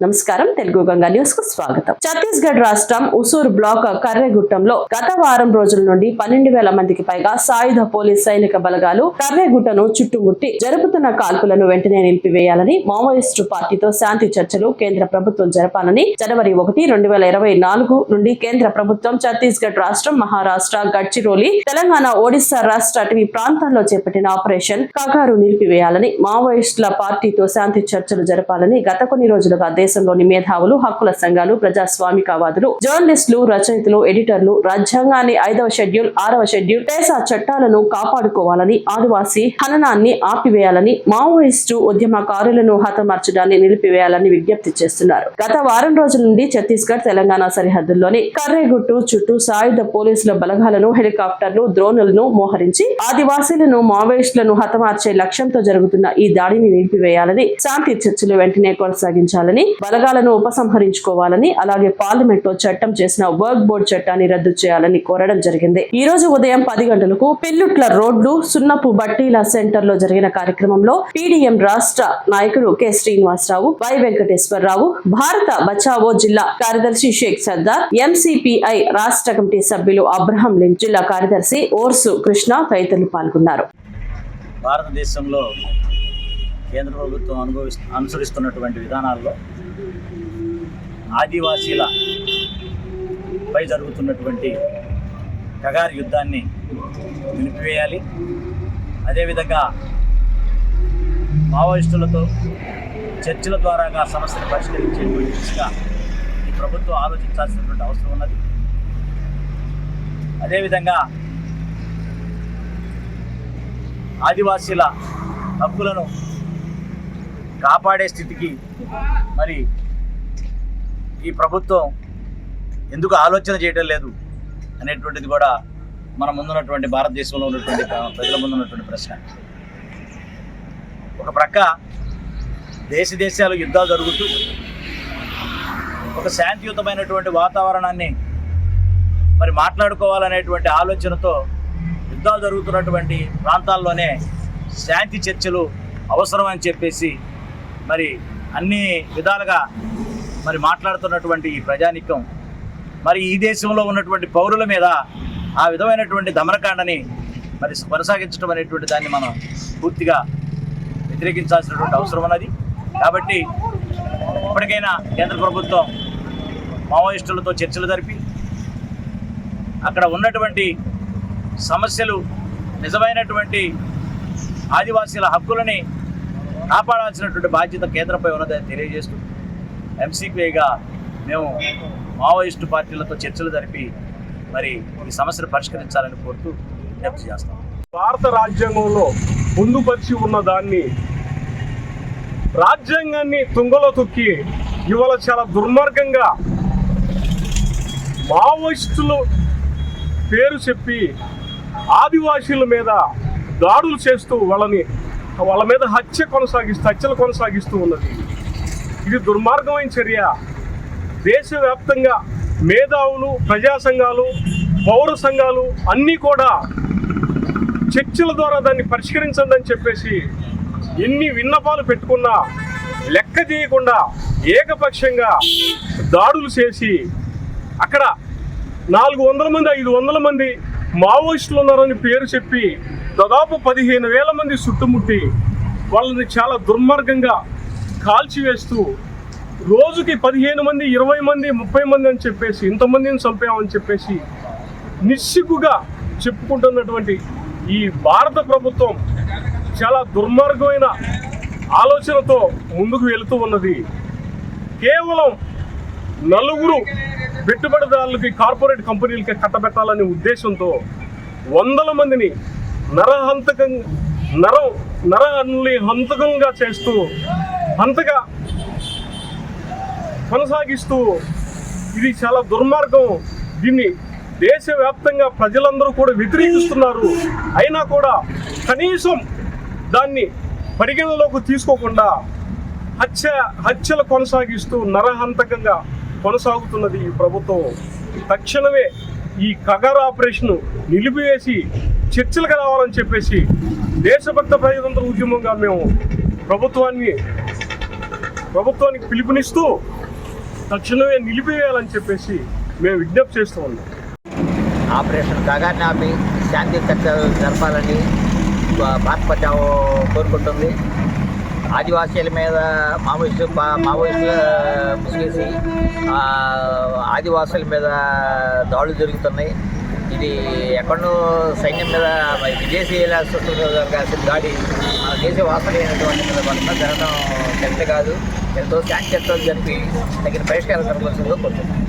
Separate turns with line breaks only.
నమస్కారం. తెలుగు గంగా న్యూస్కు స్వాగతం. ఛత్తీస్గఢ్ రాష్ట్రం ఉసూరు బ్లాక్ కర్రెగుట్టంలో గత వారం రోజుల నుండి పన్నెండు వేల మందికి పైగా సాయుధ పోలీస్ సైనిక బలగాలు కర్రెగుట్టను చుట్టుముట్టి జరుపుతున్న కాల్పులను వెంటనే నిలిపివేయాలని మావోయిస్టు పార్టీతో శాంతి చర్చలు కేంద్ర ప్రభుత్వం జరపాలని జనవరి ఒకటి రెండు వేల ఇరవై నాలుగు నుండి కేంద్ర ప్రభుత్వం ఛత్తీస్గఢ్ రాష్ట్రం మహారాష్ట్ర గడ్చిరోలి తెలంగాణ ఒడిశా రాష్ట్ర అటవీ ప్రాంతాల్లో చేపట్టిన ఆపరేషన్ కగారు నిలిపివేయాలని మావోయిస్టుల పార్టీతో శాంతి చర్చలు జరపాలని గత కొన్ని రోజులుగా దేశంలోని మేధావులు హక్కుల సంఘాలు ప్రజాస్వామికవాదులు జర్నలిస్టులు రచయితలు ఎడిటర్లు రాజ్యాంగాన్ని ఐదవ షెడ్యూల్ ఆరవ షెడ్యూల్ పేసా చట్టాలను కాపాడుకోవాలని ఆదివాసీ హననాన్ని ఆపివేయాలని మావోయిస్టు ఉద్యమకారులను హతమార్చడాన్ని నిలిపివేయాలని విజ్ఞప్తి చేస్తున్నారు. గత వారం రోజుల నుండి ఛత్తీస్గఢ్ తెలంగాణ సరిహద్దుల్లోని కర్రేగుట్టు చుట్టూ సాయుధ పోలీసుల బలగాలను హెలికాప్టర్లు ద్రోణులను మోహరించి ఆదివాసీలను మావోయిస్టులను హతమార్చే లక్ష్యంతో జరుగుతున్న ఈ దాడిని నిలిపివేయాలని శాంతి చర్చలు వెంటనే కొనసాగించాలని బలగాలను ఉపసంహరించుకోవాలని అలాగే పార్లమెంట్లో చట్టం చేసిన వర్క్ బోర్డు చట్టాన్ని రద్దు చేయాలని కోరడం జరిగింది. ఈ రోజు ఉదయం పది గంటలకు పిల్లుట్ల రోడ్లు సున్నపు బట్టీల సెంటర్లో జరిగిన కార్యక్రమంలో పీడీఎం రాష్ట్ర నాయకుడు కె. శ్రీనివాసరావు వై. వెంకటేశ్వరరావు భారత బచావో జిల్లా కార్యదర్శి షేక్ సర్దార్ ఎంసీపీఐ రాష్ట్ర కమిటీ సభ్యులు అబ్రహం లింక్ జిల్లా కార్యదర్శి ఓర్సు కృష్ణ తదితరులు పాల్గొన్నారు.
భారతదేశంలో కేంద్ర ప్రభుత్వం అనుభవిస్తు అనుసరిస్తున్నటువంటి విధానాల్లో ఆదివాసీల పై జరుగుతున్నటువంటి కగారి యుద్ధాన్ని నిలిపివేయాలి. అదేవిధంగా మావోయిస్టులతో చర్చల ద్వారాగా సమస్యను పరిష్కరించేటువంటి దిశగా ఈ ప్రభుత్వం ఆలోచించాల్సినటువంటి అవసరం ఉన్నది. అదేవిధంగా ఆదివాసీల హక్కులను కాపాడే స్థితికి మరి ఈ ప్రభుత్వం ఎందుకు ఆలోచన చేయడం లేదు అనేటువంటిది కూడా మన ముందున్నటువంటి భారతదేశంలో ఉన్నటువంటి ప్రజల ముందు ఉన్నటువంటి ప్రశ్న. ఒక ప్రక్క దేశ దేశాలు యుద్ధాలు జరుగుతూ ఒక శాంతియుతమైనటువంటి వాతావరణాన్ని మరి మాట్లాడుకోవాలనేటువంటి ఆలోచనతో యుద్ధాలు జరుగుతున్నటువంటి ప్రాంతాల్లోనే శాంతి చర్చలు అవసరమని చెప్పేసి మరి అన్ని విధాలుగా మరి మాట్లాడుతున్నటువంటి ఈ ప్రజానికం మరి ఈ దేశంలో ఉన్నటువంటి పౌరుల మీద ఆ విధమైనటువంటి దమనకాండని మరి కొనసాగించడం అనేటువంటి దాన్ని మనం పూర్తిగా వ్యతిరేకించాల్సినటువంటి అవసరం ఉన్నది. కాబట్టి ఇప్పటికైనా కేంద్ర ప్రభుత్వం మావోయిస్టులతో చర్చలు జరిపి అక్కడ ఉన్నటువంటి సమస్యలు నిజమైనటువంటి ఆదివాసీల హక్కులని కాపాడాల్సినటువంటి బాధ్యత కేంద్రంపై ఉన్నదని తెలియజేస్తూ ఎంసీపీగా మేము మావోయిస్టు పార్టీలతో చర్చలు జరిపి మరి ఈ సమస్యను పరిష్కరించాలని కోరుతూ విజ్ఞప్తి చేస్తాం.
భారత రాజ్యాంగంలో పొందుపరిచి ఉన్న దాన్ని రాజ్యాంగాన్ని తుంగలో తొక్కి ఇవాళ చాలా దుర్మార్గంగా మావోయిస్టులు పేరు చెప్పి ఆదివాసీల మీద దాడులు చేస్తూ వాళ్ళని వాళ్ళ మీద హత్య కొనసాగిస్తూ హత్యలు కొనసాగిస్తూ ఉన్నది. ఇది దుర్మార్గమైన చర్య. దేశవ్యాప్తంగా మేధావులు ప్రజా సంఘాలు పౌర సంఘాలు అన్నీ కూడా చర్చల ద్వారా దాన్ని పరిష్కరించండి అని చెప్పేసి ఎన్ని విన్నపాలు పెట్టుకున్నా లెక్క చేయకుండా ఏకపక్షంగా దాడులు చేసి అక్కడ నాలుగు వందల మంది ఐదు వందల మంది మావోయిస్టులు ఉన్నారని పేరు చెప్పి దాదాపు పదిహేను వేల మంది చుట్టుముట్టి వాళ్ళని చాలా దుర్మార్గంగా కాల్చివేస్తూ రోజుకి పదిహేను మంది ఇరవై మంది ముప్పై మంది అని చెప్పేసి ఇంతమందిని చంపామని చెప్పేసి నిస్సిగ్గుగా చెప్పుకుంటున్నటువంటి ఈ భారత ప్రభుత్వం చాలా దుర్మార్గమైన ఆలోచనతో ముందుకు వెళుతూ ఉన్నది. కేవలం నలుగురు పెట్టుబడిదారులకి కార్పొరేట్ కంపెనీలకి కట్టబెట్టాలనే ఉద్దేశంతో వందల మందిని నరహంతకం నరం నరాన్ని హంతకంగా చేస్తూ హంతగా కొనసాగిస్తూ ఇది చాలా దుర్మార్గం. దీన్ని దేశవ్యాప్తంగా ప్రజలందరూ కూడా వ్యతిరేకిస్తున్నారు. అయినా కూడా కనీసం దాన్ని పరిగణలోకి తీసుకోకుండా హత్య హత్యలు కొనసాగిస్తూ నరహంతకంగా కొనసాగుతున్నది ఈ ప్రభుత్వం. తక్షణమే ఈ కగర్ ఆపరేషన్ నిలిపివేసి చర్చలకు రావాలని చెప్పేసి దేశభక్త ప్రజాతంత్ర ఉద్యమంగా మేము ప్రభుత్వాన్ని ప్రభుత్వానికి పిలుపునిస్తూ తక్షణమే నిలిపివేయాలని చెప్పేసి మేము విజ్ఞప్తి చేస్తూ ఉన్నాం.
ఆపరేషన్ గగాన్ని ఆపి శాంతి చర్చలు జరపాలని భారత కోరుకుంటుంది. ఆదివాసీల మీద మావోయిస్టు మావోయిస్టులు ముసిగేసి ఆదివాసుల మీద దాడులు జరుగుతున్నాయి. ఇది ఎక్కడో సైన్యం మీద విదేశీయుల శత్రువులు దాడి మన దేశ వాసులైనటువంటి మీద వల్ల జరగడం కరెక్ట్ కాదు. ఎంతో శాంతి జరిపి తగిన పరిష్కారం జరగవలసిందిగా కోరుతున్నాం.